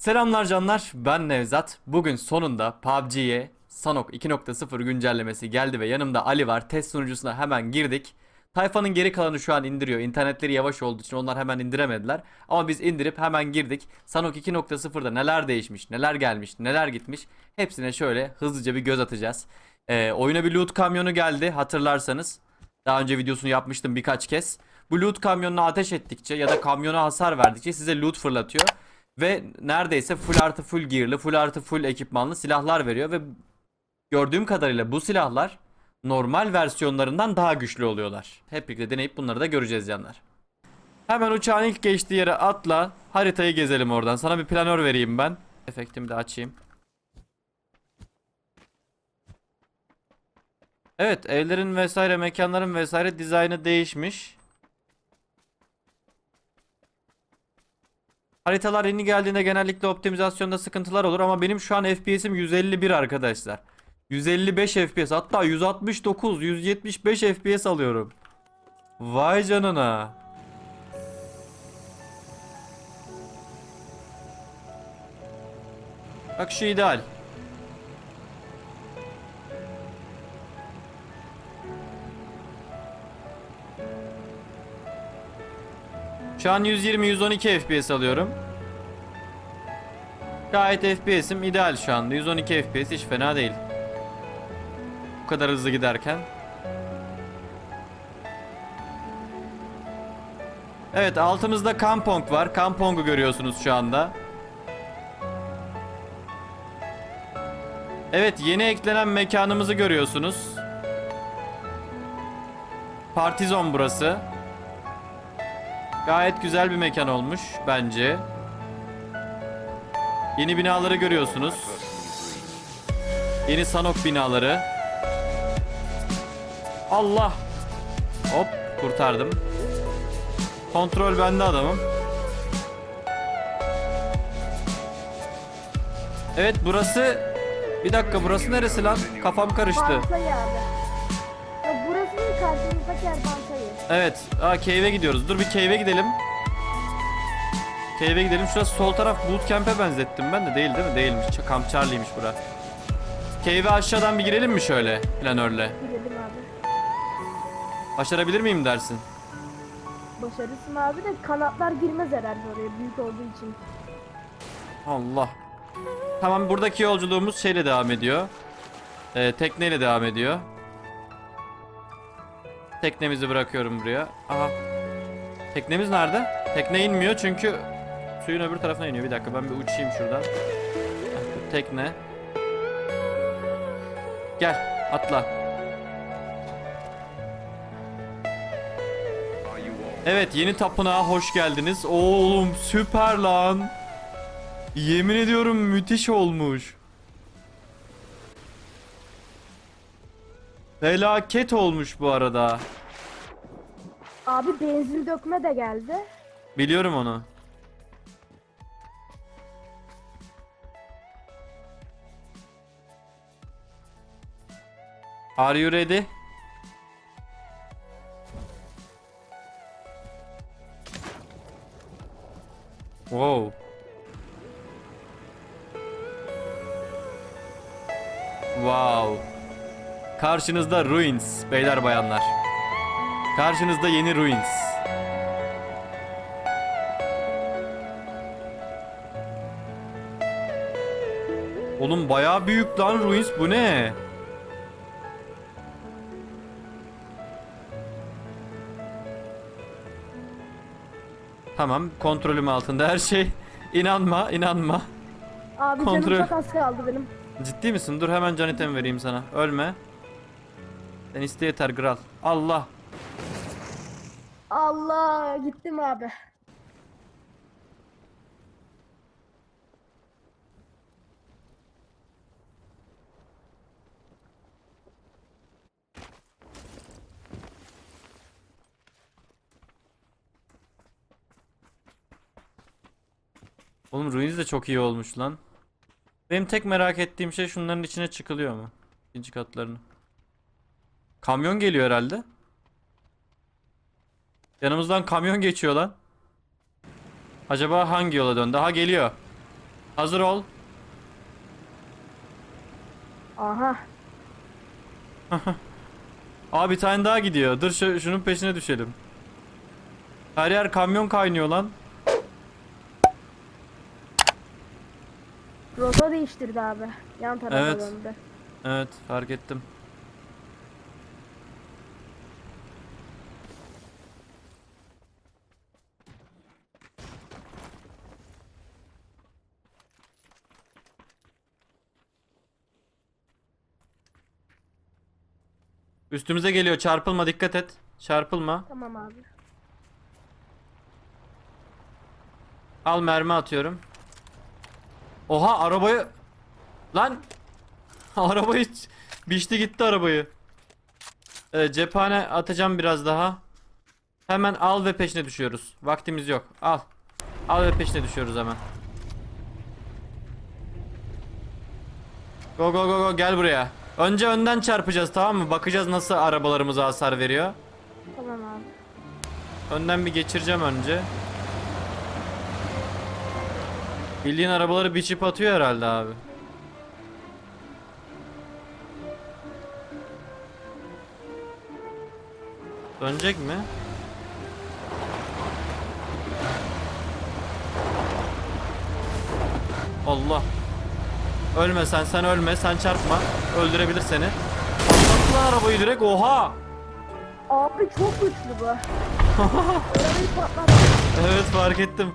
Selamlar canlar, ben Nevzat. Bugün sonunda PUBG'ye Sanok 2.0 güncellemesi geldi ve yanımda Ali var. Test sunucusuna hemen girdik. Tayfanın geri kalanı şu an indiriyor. İnternetleri yavaş olduğu için onlar hemen indiremediler. Ama biz indirip hemen girdik. Sanok 2.0'da neler değişmiş, neler gelmiş, neler gitmiş. Hepsine şöyle hızlıca bir göz atacağız. Ee, oyuna bir loot kamyonu geldi hatırlarsanız. Daha önce videosunu yapmıştım birkaç kez. Bu loot kamyonuna ateş ettikçe ya da kamyona hasar verdikçe size loot fırlatıyor. Ve neredeyse full artı full gearlı, full artı full ekipmanlı silahlar veriyor ve gördüğüm kadarıyla bu silahlar normal versiyonlarından daha güçlü oluyorlar. Hep birlikte deneyip bunları da göreceğiz canlar. Hemen uçağın ilk geçtiği yere atla. Haritayı gezelim oradan. Sana bir planör vereyim ben. Efektimi de açayım. Evet evlerin vesaire mekanların vesaire dizaynı değişmiş. Haritalar yeni geldiğinde genellikle optimizasyonda sıkıntılar olur ama benim şu an FPS'im 151 arkadaşlar. 155 FPS hatta 169 175 FPS alıyorum. Vay canına. Bak şu ideal. Şu an 120-112 FPS alıyorum. Gayet FPS'im ideal şu anda. 112 FPS hiç fena değil. Bu kadar hızlı giderken. Evet altımızda Kampong var. Kampong'u görüyorsunuz şu anda. Evet yeni eklenen mekanımızı görüyorsunuz. Partizon burası. Gayet güzel bir mekan olmuş bence. Yeni binaları görüyorsunuz. Yeni Sanok binaları. Allah. Hop kurtardım. Kontrol bende adamım. Evet burası bir dakika burası neresi lan? Kafam karıştı. Ya burasının karşımızdaki yer. Evet. Aa cave'e gidiyoruz. Dur bir cave'e gidelim. Cave'e gidelim. Şurası sol taraf bootcamp'e benzettim ben de değil değil mi? Değilmiş. Camp Charlie'ymiş bura. Cave'e aşağıdan bir girelim mi şöyle planörle? Girelim abi. Başarabilir miyim dersin? Başarısın abi de kanatlar girmez herhalde oraya büyük olduğu için. Allah. Tamam buradaki yolculuğumuz şeyle devam ediyor. Ee, tekneyle devam ediyor. Teknemizi bırakıyorum buraya. Aha. Teknemiz nerede? Tekne inmiyor çünkü suyun öbür tarafına iniyor. Bir dakika ben bir uçayım şuradan. Tekne. Gel atla. Evet yeni tapınağa hoş geldiniz. Oğlum süper lan. Yemin ediyorum müthiş olmuş. Felaket olmuş bu arada. Abi benzin dökme de geldi. Biliyorum onu. Are you ready? Wow. Karşınızda Ruins beyler bayanlar. Karşınızda yeni Ruins. Oğlum bayağı büyük lan Ruins bu ne? Tamam kontrolüm altında her şey. İnanma inanma. Abi Kontrol. canım çok az kaldı benim. Ciddi misin? Dur hemen can item vereyim sana. Ölme. Sen iste yeter kral. Allah. Allah gittim abi. Oğlum Ruins de çok iyi olmuş lan. Benim tek merak ettiğim şey şunların içine çıkılıyor mu? İkinci katlarını. Kamyon geliyor herhalde. Yanımızdan kamyon geçiyor lan. Acaba hangi yola döndü? Ha geliyor. Hazır ol. Aha. Aa bir tane daha gidiyor. Dur şu, şunun peşine düşelim. Her yer kamyon kaynıyor lan. Rota değiştirdi abi. Yan tarafa Evet. döndü. Evet fark ettim. Üstümüze geliyor çarpılma dikkat et. Çarpılma. Tamam abi. Al mermi atıyorum. Oha arabayı lan arabayı biçti gitti arabayı. Ee, cephane atacağım biraz daha. Hemen al ve peşine düşüyoruz. Vaktimiz yok. Al. Al ve peşine düşüyoruz hemen. Go go go go gel buraya. Önce önden çarpacağız tamam mı? Bakacağız nasıl arabalarımıza hasar veriyor. Tamam abi. Önden bir geçireceğim önce. Bildiğin arabaları biçip atıyor herhalde abi. Dönecek mi? Allah. Ölme sen sen ölme sen çarpma. Öldürebilir seni. Patlattı lan arabayı direkt oha. Abi çok güçlü bu. Arabayı patlattı. Evet fark ettim.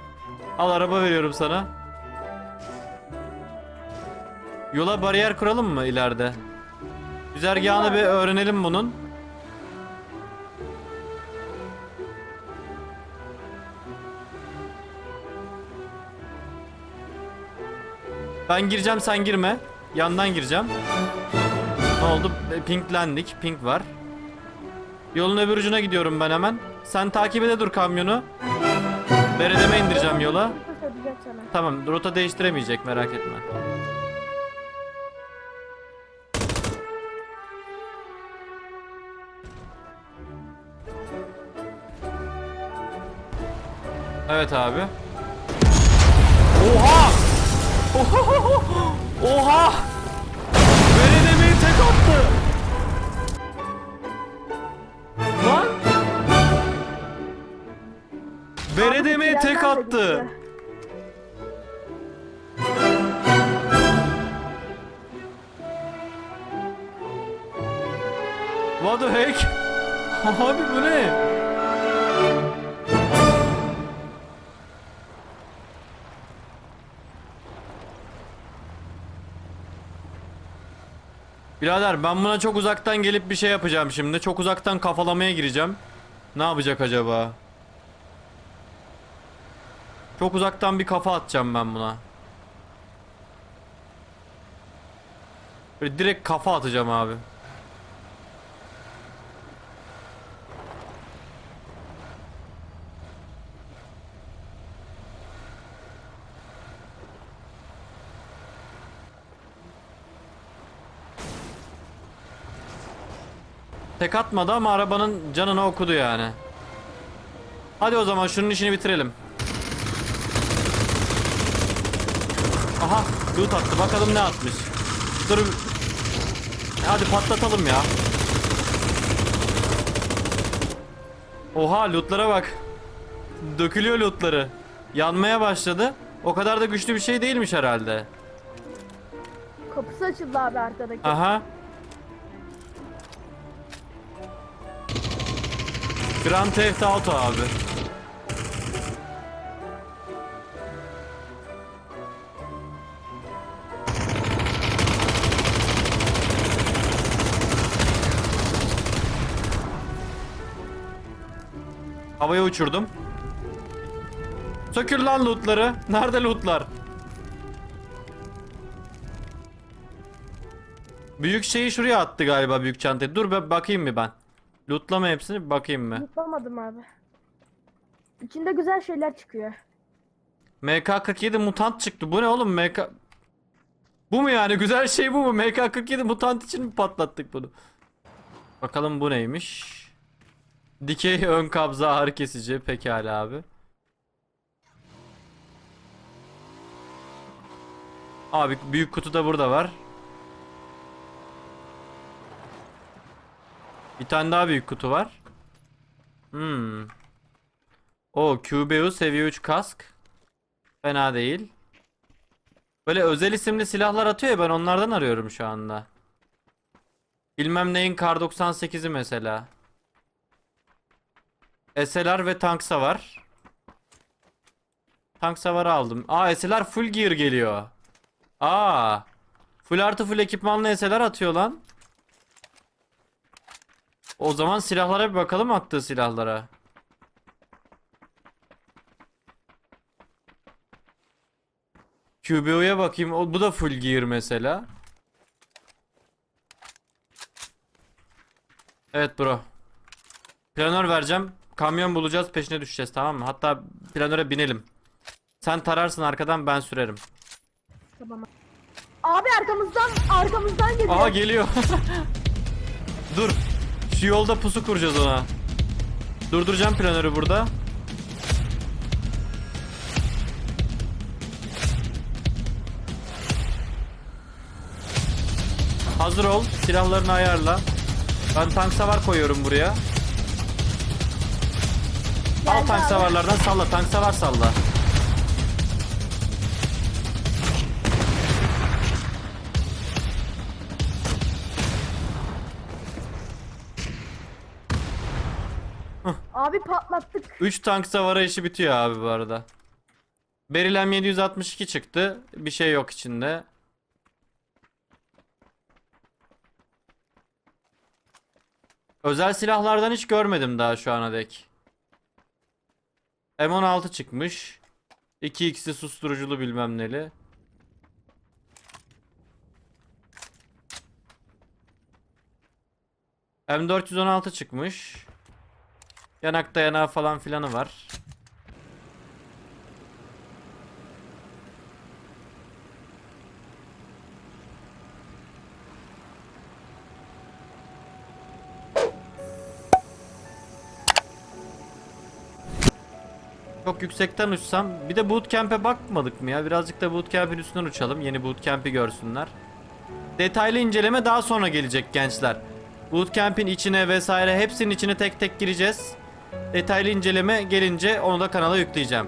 Al araba veriyorum sana. Yola bariyer kuralım mı ileride? Güzergahını bir öğrenelim bunun. Ben gireceğim sen girme. Yandan gireceğim. Ne oldu? E, Pinklendik. Pink var. Yolun öbür ucuna gidiyorum ben hemen. Sen takip ede dur kamyonu. Beredeme indireceğim yola. Tamam rota değiştiremeyecek merak etme. Evet abi. Oha! Oha! Beredemeyi tek attı. Lan! Beredemeyi Abi, tek de attı. What the heck? Abi bu ne? Birader ben buna çok uzaktan gelip bir şey yapacağım şimdi. Çok uzaktan kafalamaya gireceğim. Ne yapacak acaba? Çok uzaktan bir kafa atacağım ben buna. Böyle direkt kafa atacağım abi. Tek atmadı ama arabanın canını okudu yani. Hadi o zaman şunun işini bitirelim. Aha loot attı bakalım ne atmış. Dur. Hadi patlatalım ya. Oha lootlara bak. Dökülüyor lootları. Yanmaya başladı. O kadar da güçlü bir şey değilmiş herhalde. Kapısı açıldı abi arkadaki. Aha. Grand Theft Auto abi. Havaya uçurdum. Sökül lan lootları. Nerede lootlar? Büyük şeyi şuraya attı galiba büyük çantayı. Dur be bakayım mı ben? Lootlama hepsini bir bakayım mı? Mutlamadım abi. İçinde güzel şeyler çıkıyor. MK47 mutant çıktı. Bu ne oğlum MK... Bu mu yani? Güzel şey bu mu? MK47 mutant için mi patlattık bunu? Bakalım bu neymiş? Dikey ön kabza ağrı kesici. Pekala abi. Abi büyük kutu da burada var. Bir tane daha büyük kutu var. Hmm. O QBU seviye 3 kask. Fena değil. Böyle özel isimli silahlar atıyor ya ben onlardan arıyorum şu anda. Bilmem neyin Kar 98'i mesela. SLR ve tank savar. Tank savarı aldım. Aa SLR full gear geliyor. Aa. Full artı full ekipmanlı SLR atıyor lan. O zaman silahlara bir bakalım attığı silahlara. QBO'ya bakayım. O, bu da full gear mesela. Evet bro. Planör vereceğim. Kamyon bulacağız peşine düşeceğiz tamam mı? Hatta planöre binelim. Sen tararsın arkadan ben sürerim. Tamam. Abi arkamızdan arkamızdan geliyor. Aha geliyor. Dur. Şu yolda pusu kuracağız ona. Durduracağım planörü burada. Hazır ol. Silahlarını ayarla. Ben tank savar koyuyorum buraya. Al tank savarlardan salla. Tank savar salla. Abi patlattık. 3 tank savara işi bitiyor abi bu arada. Berilem 762 çıktı. Bir şey yok içinde. Özel silahlardan hiç görmedim daha şu ana dek. M16 çıkmış. 2x'li susturuculu bilmem neli. M416 çıkmış. Yanak dayanağı falan filanı var. Çok yüksekten uçsam. Bir de bootcamp'e bakmadık mı ya? Birazcık da bootcamp'in üstünden uçalım. Yeni bootcamp'i görsünler. Detaylı inceleme daha sonra gelecek gençler. Bootcamp'in içine vesaire hepsinin içine tek tek gireceğiz. Detaylı inceleme gelince onu da kanala yükleyeceğim.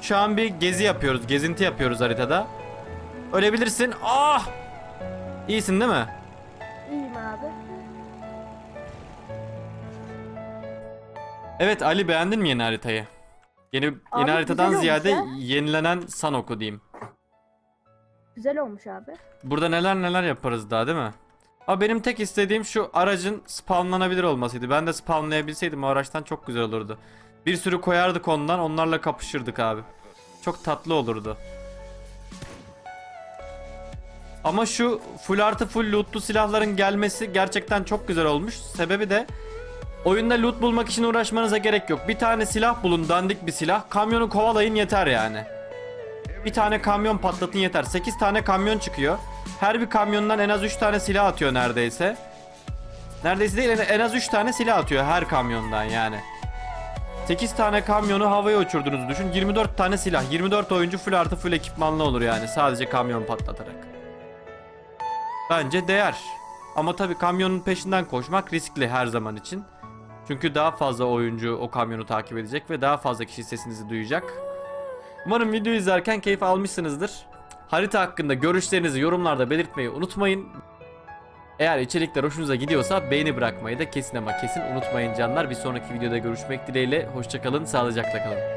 Şu an bir gezi yapıyoruz. Gezinti yapıyoruz haritada. Ölebilirsin. Ah! İyisin değil mi? İyiyim abi. Evet Ali beğendin mi yeni haritayı? Yeni yeni Abi, haritadan güzel olmuş ziyade ya. yenilenen Sanok'u diyeyim. Güzel olmuş abi. Burada neler neler yaparız daha değil mi? Ama benim tek istediğim şu aracın spawnlanabilir olmasıydı. Ben de spawnlayabilseydim o araçtan çok güzel olurdu. Bir sürü koyardık ondan onlarla kapışırdık abi. Çok tatlı olurdu. Ama şu full artı full lootlu silahların gelmesi gerçekten çok güzel olmuş. Sebebi de oyunda loot bulmak için uğraşmanıza gerek yok. Bir tane silah bulun dandik bir silah. Kamyonu kovalayın yeter yani. Bir tane kamyon patlatın yeter. 8 tane kamyon çıkıyor. Her bir kamyondan en az 3 tane silah atıyor neredeyse. Neredeyse değil en- az 3 tane silah atıyor her kamyondan yani. 8 tane kamyonu havaya uçurduğunuzu düşün. 24 tane silah. 24 oyuncu full artı full ekipmanlı olur yani. Sadece kamyon patlatarak. Bence değer. Ama tabii kamyonun peşinden koşmak riskli her zaman için. Çünkü daha fazla oyuncu o kamyonu takip edecek ve daha fazla kişi sesinizi duyacak. Umarım video izlerken keyif almışsınızdır. Harita hakkında görüşlerinizi yorumlarda belirtmeyi unutmayın. Eğer içerikler hoşunuza gidiyorsa beğeni bırakmayı da kesin ama kesin unutmayın canlar. Bir sonraki videoda görüşmek dileğiyle. Hoşçakalın, sağlıcakla kalın.